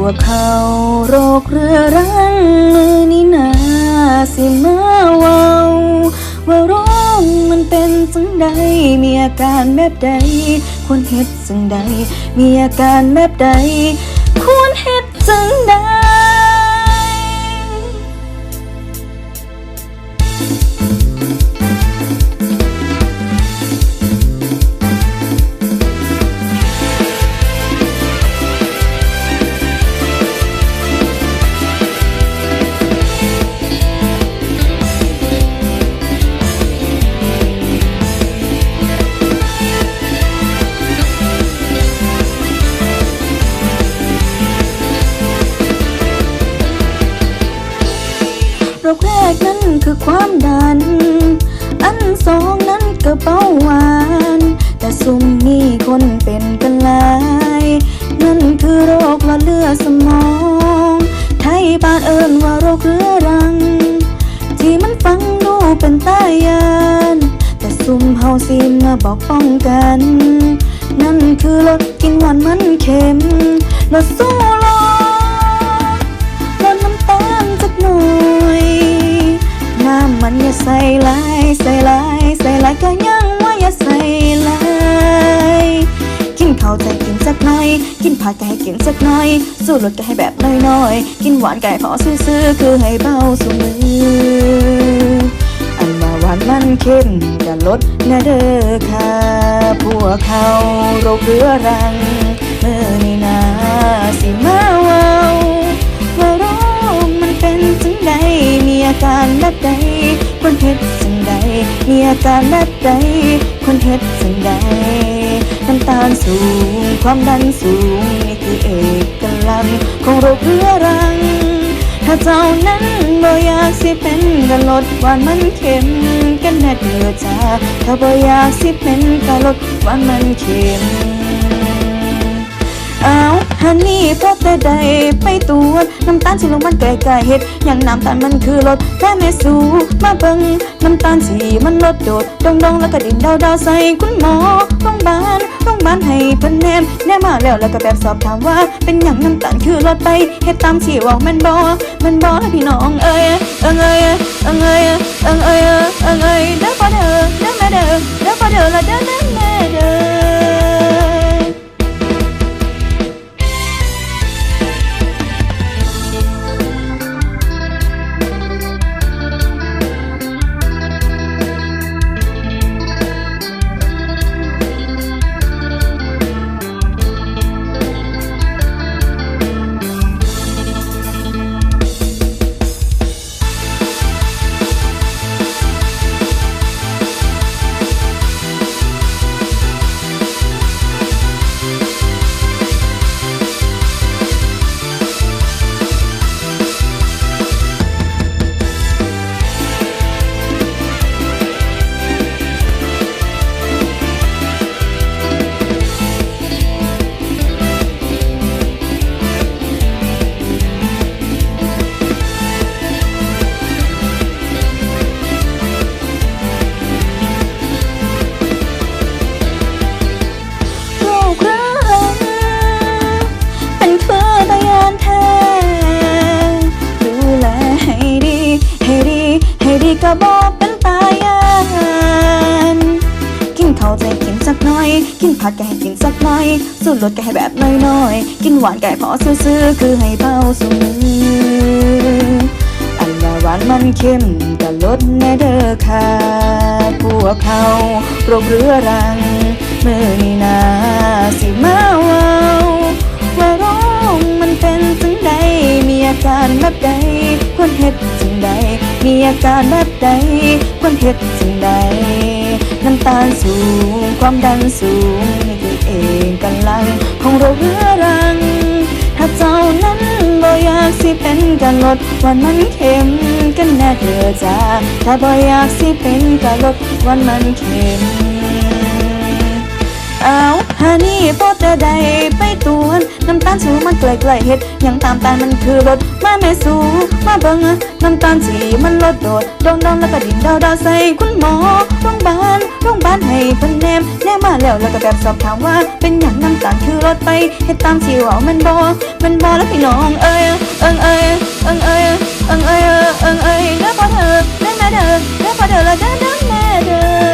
วกเขาโรคเรื้อรังมือนี่นาสิมาเว้าว่าโรคมันเป็นจังใด มีอาการแบบใด ควรเฮ็ดจังใด มีอาการแบบใด ควรเฮ็ดจังใด แรกนั้นคือความดัน อันสองนั้นก็เบาหวาน แต่ซุมนี้คนเป็นกันหลาย นั่นคือโรคหลอดเลือดสมอง ไทยบ้านเอิ้นว่าโรคเรื้อรัง ที่มันฟังดูเป็นตายาน แต่ซุมเฮาสิมาบอกป้องกัน นั่นคือลดกินหวานมันเค็มลดสู้รอ ผักก็ให้กินสักหน่อย สู้รสก็ให้แบบน้อยๆ กินหวานก็ให้พอซื้อๆ คือให้เบาสมือ อันว่าหวานมันเค็มจะลดนะเด้อค่ะพวกเขาโรคเรื้อรังเมื่อนี่นาสิมาเว้าว่าโรคมันเป็นจังใดมีอาการแบบใดควรเฮ็ดจังใดมีอาการแบบใดควรเฮ็ดจังใด น้ำตาลสูง ความดันสูงนี่คือเอกลักษณ์ของโรคเรื้อรัง ถ้าเจ้านั้นบ่อยากสิเป็นก็ลดหวานมันเค็มกันแน่เดือจ้าถ้าบ่อยากสิเป็นก็ลดหวานมันเค็มเอาฮันนี่พบแต่ใดไปตรวจน้ำตาลสิลงมันไกลๆเฮ็ดอย่างน้ำตาลมันคือลดแค่แม่สูมาเบิ่งน้ำตาลสีมันลดโดดดองดองๆแล้วก็ดิ่นดาวดาๆใส่คุณหมอโรงพยาบาล ต้องพยาบาลให้เพิ่นแนมแนมมาแล้วแล้วก็แบบสอบถามว่า เป็นอย่างน้ำตาลคือลดไปเฮ็ดตามที่ว่ามันบ่มันบ่พี่น้องเอ้ยเอิงเอ้ยเอ้ย นสักหน่อย กินผัดก็ให้กินสักหน่อย สูตรรสก็ให้แบบน้อยๆ กินหวานก็ให้พอซื้อๆคือให้เบาสูมืออันว่าหวานมันเค็มก็ลดแน่เด้อค่ะพวกเขาโรคเรื้อรังมือนี่นาสิมาเว้าว่าโรคมันเป็นจังใดมีอาการแบบใดควรเฮ็ด มีอาการแบบใดควรเฮ็ดจังใดน้ำตาลสูง ความดันสูงนี่คือเองกันลังของโรคเรื้อรัง ถ้าเจ้านั้นบ่อยากสิเป็นกันลดวันมันเค็มกันแน่เด้อจ้าถ้าบ่อยากสิเป็นกันลดวันมันเค็มเอา หานี่พอแต่ใดไปตวนน้ำตาลสูมันไกลไกลเฮ็ดยังตามตาลมันคือรถมาแม่สูมาเบิงน้ำตาลสีมันลดโดดดองดองแล้วก็ดิ่งดาวดาวใส่คุณหมอโรงพยาบาลโรงพยาบาลให้เพิ่นแนมแนมมาแล้วแล้วก็แบบสอบถามว่า เป็นหยังน้ำตาลคือรถไปเฮ็ดตามที่เว่ามันบ่มันบ่แล้วพี่น้องเอ้ยเอิงเอ้ยเอิงเอ้ยเอิงเอ้ยเอิงเอ้ยเด้อพ่อเด้อเด้อแม่เด้อเด้อพ่อเด้อละเด้อ